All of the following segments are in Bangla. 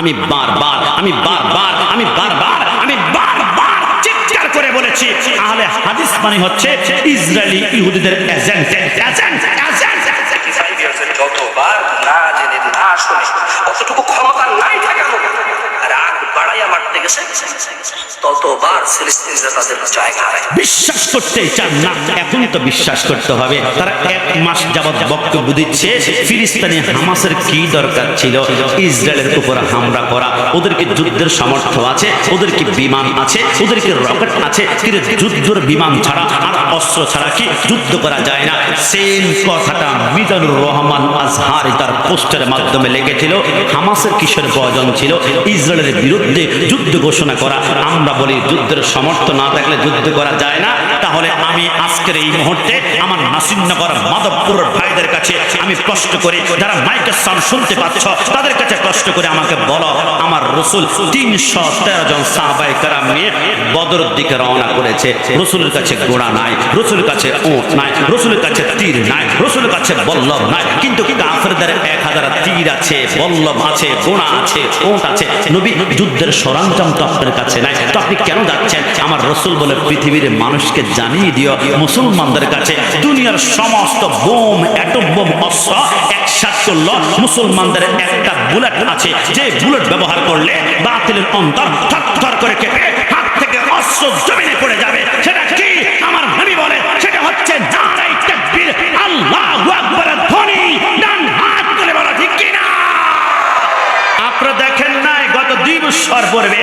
আমি বারবার আমি বারবার আমি বারবার আমি বারবার চিৎকার করে বলেছি। আহলে হাদিস মানে হচ্ছে ইসরায়েলি ইহুদিদের এজেন্ট এজেন্ট মারতে গেছে? ততবার ফিলিস্তিনিরা তাদের জায়গা বিশ্বাস করতে চান না। এখন তো বিশ্বাস করতে হবে। তারা এক মাস বক্তব্য দিচ্ছে হামাসের কি দরকার ছিল? ইসরায়েলের উপর হামলা করা। ওদেরকে যুদ্ধের সামর্থ্য আছে ওদের কি বিমান আছে, ওদেরকে রকেট আছে। যুদ্ধের বিমান ছাড়া আর অস্ত্র ছাড়া কি যুদ্ধ করা যায় না? সেম কথাটা মিজানুর রহমান তার মাধ্যমে লেগেছিল হামাসের কিসের প্রয়োজন ছিল? ইসরায়েলের বিরুদ্ধে যুদ্ধ ঘোষণা করা, আমরা বলি যুদ্ধের সমর্থ না থাকলে যুদ্ধ করা যায় না। তাহলে আমি আজকের এই মুহূর্তে আমার নাসিন্নগর মাধবপুরের ভাইদের কাছে আমি কষ্ট করি। যারা মাইকের সাউন্ড শুনতে পাচ্ছ, তাদের কাছে কষ্ট করে আমাকে বলো রসুল তিনশো তেরো জন সাহাবাই কারাম নিয়ে বদরের দিকে রওনা করেছে। রসুলের কাছে ঘোড়া নাই, রসুলের কাছে ওট নাই, রসুলের কাছে তীর নাই, রসুলের কাছে বল্লভ নাই। কিন্তু কাফেরদের এক হাজার তীর আছে বল্লভ আছে আছে আছে। নবী যুদ্ধের সরঞ্জাম কাছে নাই। তো আপনি কেন যাচ্ছেন? আমার রসুল বলে, পৃথিবীর মানুষকে জানিয়ে দিও, মুসলমানদের কাছে দুনিয়ার সমস্ত বোম, অ্যাটম বোম, অস্ত্র একসাথে করল মুসলমানদের একটা বুলেট আছে, যে বুলেট ব্যবহার করলে বাতিলের অন্তর থর করে কেঁপে হাত থেকে অস্ত্র জমিনে পড়ে যাবে। সেটা কি? আমার নবী বলে, সেটা হচ্ছে নারাই তাকবীর। আল্লাহু আকবার ধ্বনি। ডান হাত তুলে বলা, ঠিক কি আপনারা দেখেন নাই, গত দুই বছর পূর্বে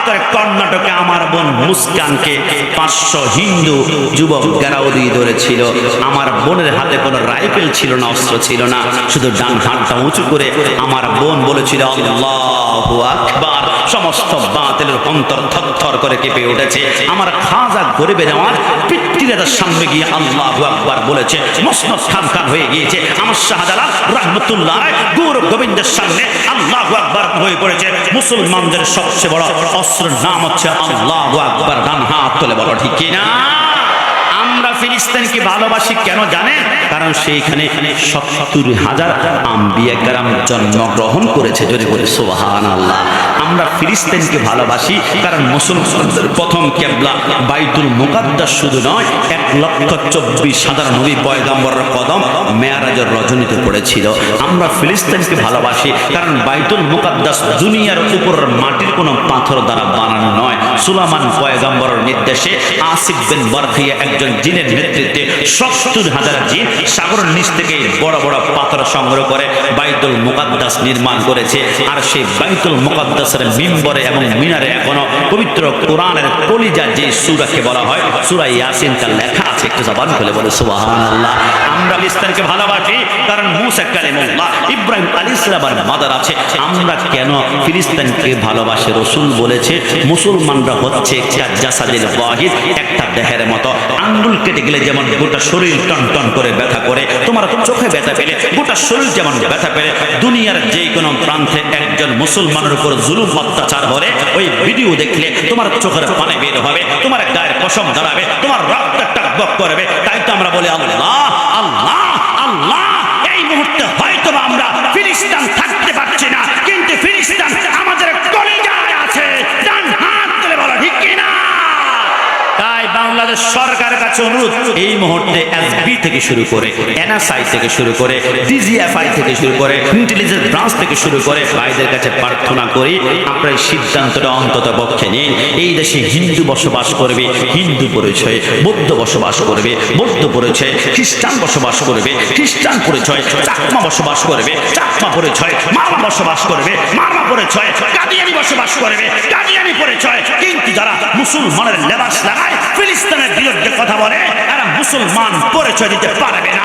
ভারতের কর্ণাটকে আমার বোন মুস্কানকে পাঁচশো হিন্দু যুবক গেরাউদি ধরেছিল। আমার বোনের হাতে কোনো রাইফেল ছিল না, অস্ত্র ছিল না। শুধু ডান হাতটা উঁচু করে আমার বোন বলেছিল আকবার। সমস্ত বাতিলের অন্তর থর করে কেঁপে উঠেছে। আমার খাজা গরিবে নেওয়ার পিতৃদার সামনে গিয়ে আল্লাহু আকবার বলেছে, মসনদ খান খান হয়ে গিয়েছে। আমার শাহজালাল রহমতুল্লাহ গুর গোবিন্দের সামনে আল্লাহু আকবার হয়ে পড়েছে। মুসলমানদের সবচেয়ে বড় অস্ত্রের নাম হচ্ছে আল্লাহ আকবার বলো ঠিক আমরা ভালোবাসি কেন জানে কারণ সেইখানে হাজার জন্মগ্রহণ করেছে যদি বলে সোহান আল্লাহ আমরা ফিলিস্তিনকে ভালোবাসি, কারণ মুসলমানদের প্রথম কেবলা বাইতুল মুকাদ্দাস শুধু নয়, এক লক্ষ চব্বিশ হাজার নবী পয়গাম্বরের কদম মেয়ারাজের রজনীতে পড়েছিল। আমরা ফিলিস্তিনকে ভালোবাসি, কারণ বাইতুল মুকাদ্দাস দুনিয়ার উপর মাটির কোনো পাথর দ্বারা বানানো নয়। সুলামান পয়গাম্বরের নির্দেশে আসিফ বিন বরখিয়া একজন জিনের নেতৃত্বে সত্তর হাজার জিন সাগরের নিচ থেকে বড় বড় পাথর সংগ্রহ করে বাইতুল মুকাদ্দাস নির্মাণ করেছে, আর সেই বাইতুল মুকাদ্দাসের মিম্বরে এবং মিনারে এখনও পবিত্র কোরআনের কলিজা যে সুরাকে বলা হয়, সুরা ইয়াসিন তার লেখা আছে, একটু জবান খুলে বলে, সুবহানাল্লাহ। আমরা ইসলামকে ভালোবাসি, কারণ মুসা কালিমুল্লাহ, ইব্রাহিম আলাইহিস সালামের মাদার আছে। আমরা কেন ফিলিস্তিনকে ভালোবাসে? রসুল বলেছে, মুসলমানরা হচ্ছে জাসাদিল ওয়াহিদ, একটা দেহের মতো। আঙ্গুল কেটে গেলে যেমন গোটা শরীর টন টন করে ব্যথা করে, তোমার চোখে ব্যথা পেলে, গোটা শরীর যেমন ব্যথা পেলে, দুনিয়ার যে কোনো প্রান্তে একজন মুসলমানের উপর জুলুম, অত্যাচার হলে ওই ভিডিও দেখলে তোমার চোখের পানে বের হবে, তোমার গায়ের পশম দাঁড়াবে তোমার রক্ত টকবক করবে। তাই তো আমরা বলি, আল্লাহ কাছে অনুরোধ, এই মুহূর্তে এসবি থেকে শুরু করে এনএসআই থেকে শুরু করে ডিজিএফআই থেকে শুরু করে ইন্টেলিজেন্স ব্রাঞ্চ থেকে শুরু করে ভাইদের কাছে প্রার্থনা করি, আপনার সিদ্ধান্তটা অন্তত পক্ষে নিন। এই দেশে হিন্দু বসবাস করবে, হিন্দু পরিচয়ে, বৌদ্ধ বসবাস করবে, বৌদ্ধ পরিচয়, খ্রিস্টান বসবাস করবে, খ্রিস্টান পরিচয়, চাকমা বসবাস করবে, চাকমা পরিচয় মারমা বসবাস করবে মারমা পরিচয়, কাদিয়ানি বসবাস করবে, কাদিয়ানি মুসলমানের লেবাস লাগায় ফিলিস্তিনের বিরুদ্ধে কথা বলে এরা মুসলমান পরিচয় দিতে পারবে না।